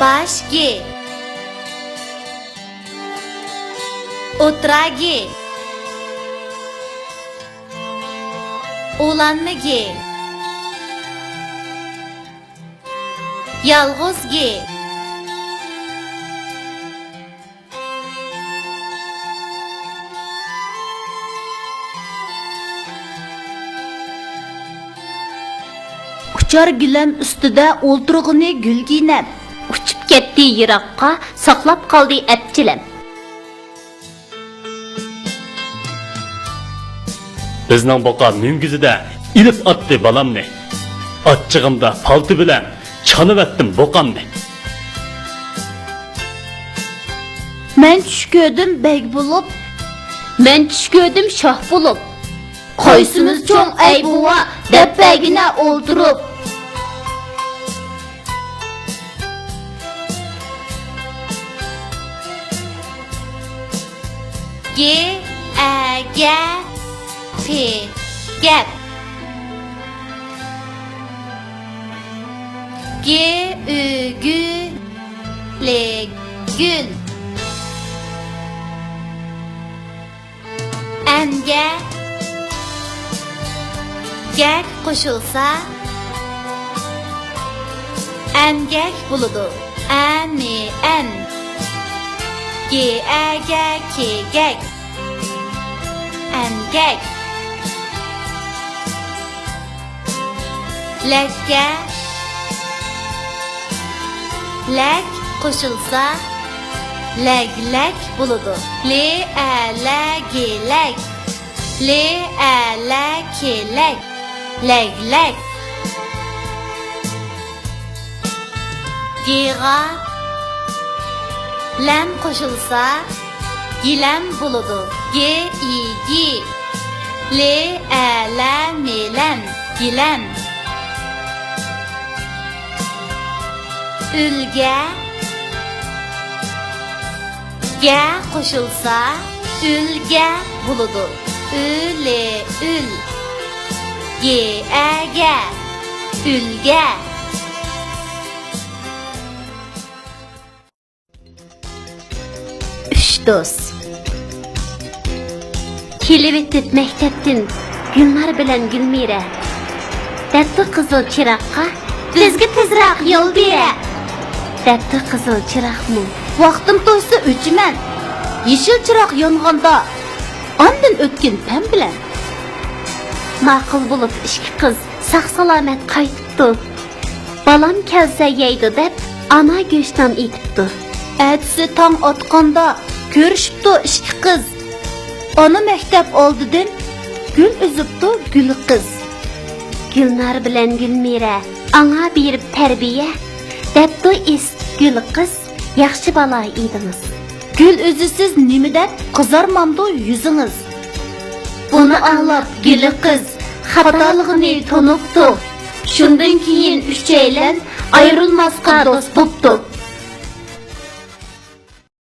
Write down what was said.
Başgi Otragi Ulanmagi Yalğızgi uchar gilam ustida o'ltirg'ini gulginam uchib ketdi yiroqqa saqlab qoldi apchilam bizning boqa mungizida ilib otdi bolamni ochchig'imda palti bilan chonavatdim boqamni man tush ko'rdim beg bo'lib men tush ko'rdim shoh bo'lib qaysimiz cho'ng ay buva deb begina o'ltirib Ge a ga pe gap. Ge ü gü le gül. Enge Gek koşulsa Engek buludu. En mi Ge ge ki gek. Engek Lekke. Lek koşulsa Leg lek buludu. Li e le gi leg Li e le ki leg Leg leg Giga Lem koşulsa Gilem buludu. Ge i gi e le mi lem Gilem Ülge. Ge koşulsa Ülge buludu. Üle ül. Ge e ge Ülge uch do'st. Kelib etib maktabdan gullar bilan gulmira dabdi qizil chiroqqa bizga tezroq yo'l bera dabdi qizil chiroqmi vaqtim to'ysa o'chiman yeshil chiroq yong'anda ondan o'tgin pam bilan. Ma'qul bo'lib ikki qiz sog' salomat qaytibdi. Bolam kelsa yeydi deb ana go'shtdan etibdi Әтісі таң атқанда көрішіпті ішкі қыз. Оны мәктәп олдыден гүл үзіпті гүл қыз. gulnar bilan gulmira anga berib tarbiya dabdi es gul qiz yaxshi bola edingiz Gül üzüsüz nimidep kızarmamdı yüzünüz. Bunu anlap gülü kız xatalığını tonuptu. Şundan keyin üçeylen ayrılmazqa dost buptu.